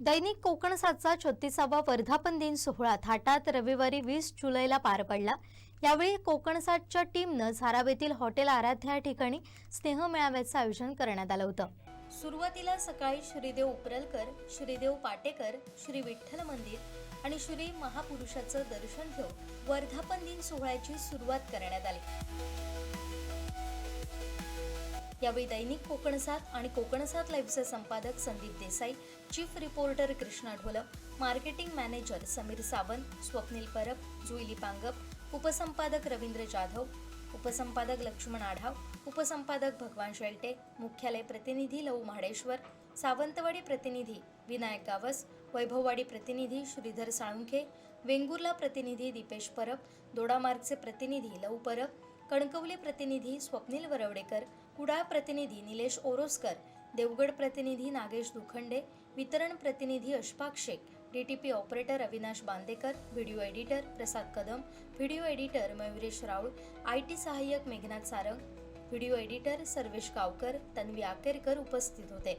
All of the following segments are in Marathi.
दैनिक कोकण सातचा छत्तीसावा वर्धापन दिन सोहळा. थाटात रविवारी वीस जुलैला पार पडला. यावेळी कोकण सातच्या टीमनं झारावेतील हॉटेल आराध्य या ठिकाणी स्नेह मेळाव्याचं आयोजन करण्यात आलं होतं. सुरुवातीला सकाळी श्रीदेव उपरलकर श्रीदेव पाटेकर श्री विठ्ठल मंदिर आणि श्री महापुरुषाचं दर्शन घेऊन वर्धापन दिन सोहळ्याची सुरुवात करण्यात आली. यावेळी दैनिक कोकणसात आणि कोकणसात लाईव्हचे संपादक Sandeep Desai chief reporter Krishna Dholap marketing manager Samir Sawant Swapnil Parab Juili Pangap उपसंपादक Ravindra Jadhav उपसंपादक लक्ष्मण आढाव उपसंपादक भगवान शेलटे मुख्यालय प्रतिनिधी लहू महाडेश्वर सावंतवाडी प्रतिनिधी विनायक गावस वैभववाडी प्रतिनिधी श्रीधर साळुंखे वेंगुर्ला प्रतिनिधी दीपेश परब दोडामार्गचे प्रतिनिधी लहू परब कणकवली प्रतिनिधी स्वप्नील वरवडेकर कुडाळ प्रतिनिधी निलेश ओरोसकर देवगड प्रतिनिधी नागेश दुखंडे वितरण प्रतिनिधी Ashfaq Shaikh DTP operator Avinash Bandekar video editor Prasad Kadam video editor Mayuresh Raul I T सहाय्यक मेघनाथ सारंग व्हिडिओ एडिटर सर्वेश गावकर तन्वी आकेरकर उपस्थित होते.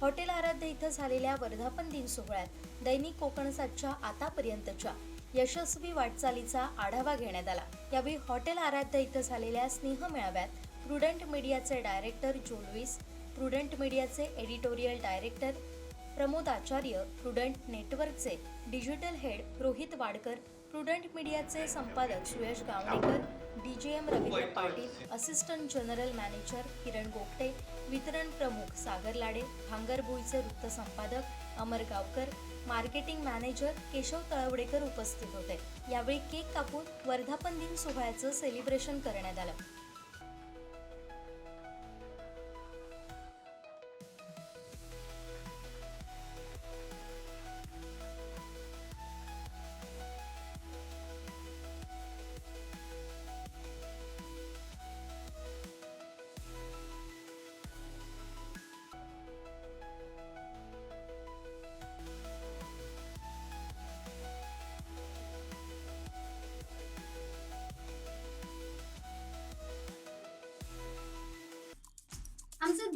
हॉटेल आराध्य इथं झालेल्या वर्धापन दिन सोहळ्यात दैनिक कोकणसातच्या आतापर्यंतच्या यशस्वी वाटचालीचा आढावा घेण्यात आला. यावेळी हॉटेल आराध्य इथं झालेल्या स्नेह मेळाव्यात प्रुडंट मीडियाचे डायरेक्टर जो लुईस प्रुडंट मीडियाचे editorial director Pramod Acharya Prudent नेटवर्कचे digital head Rohit Wadkar Prudent मीडियाचे संपादक Suyash Gavnekar DJM Ravindra Patil assistant general manager Kiran Gopte वितरण प्रमुख सागर लाडे भांगरभुईचे वृत्त संपादक अमर गावकर मार्केटिंग मॅनेजर केशव तळवडेकर उपस्थित होते. यावेळी केक कापून वर्धापन दिन सोहळ्याचं सेलिब्रेशन करण्यात आलं.